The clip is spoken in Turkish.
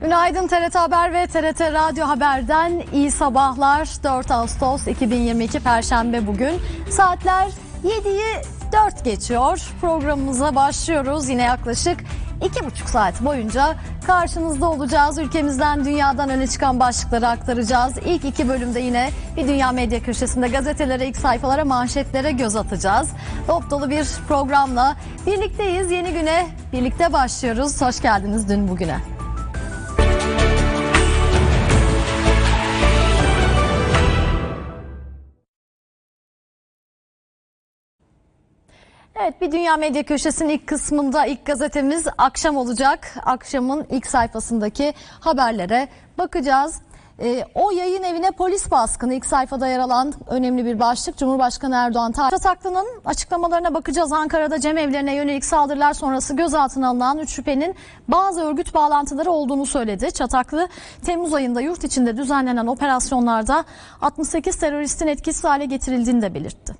Günaydın TRT Haber ve TRT Radyo Haber'den iyi sabahlar. 4 Ağustos 2022 Perşembe bugün. Saatler 7'yi 4 geçiyor. Programımıza başlıyoruz. Yine yaklaşık 2,5 saat boyunca karşınızda olacağız. Ülkemizden, dünyadan öne çıkan başlıkları aktaracağız. İlk iki bölümde yine bir dünya medya köşesinde gazetelere, ilk sayfalara, manşetlere göz atacağız. Dop dolu bir programla birlikteyiz. Yeni güne birlikte başlıyoruz. Hoş geldiniz dün bugüne. Evet bir Dünya Medya Köşesi'nin ilk kısmında ilk gazetemiz akşam olacak. Akşamın ilk sayfasındaki haberlere bakacağız. Ee, o yayın evine polis baskını ilk sayfada yer alan önemli bir başlık. Cumhurbaşkanı Erdoğan Çataklı'nın açıklamalarına bakacağız. Ankara'da cemevlerine yönelik saldırılar sonrası gözaltına alınan üç şüphenin bazı örgüt bağlantıları olduğunu söyledi. Çataklı Temmuz ayında yurt içinde düzenlenen operasyonlarda 68 teröristin etkisiz hale getirildiğini de belirtti.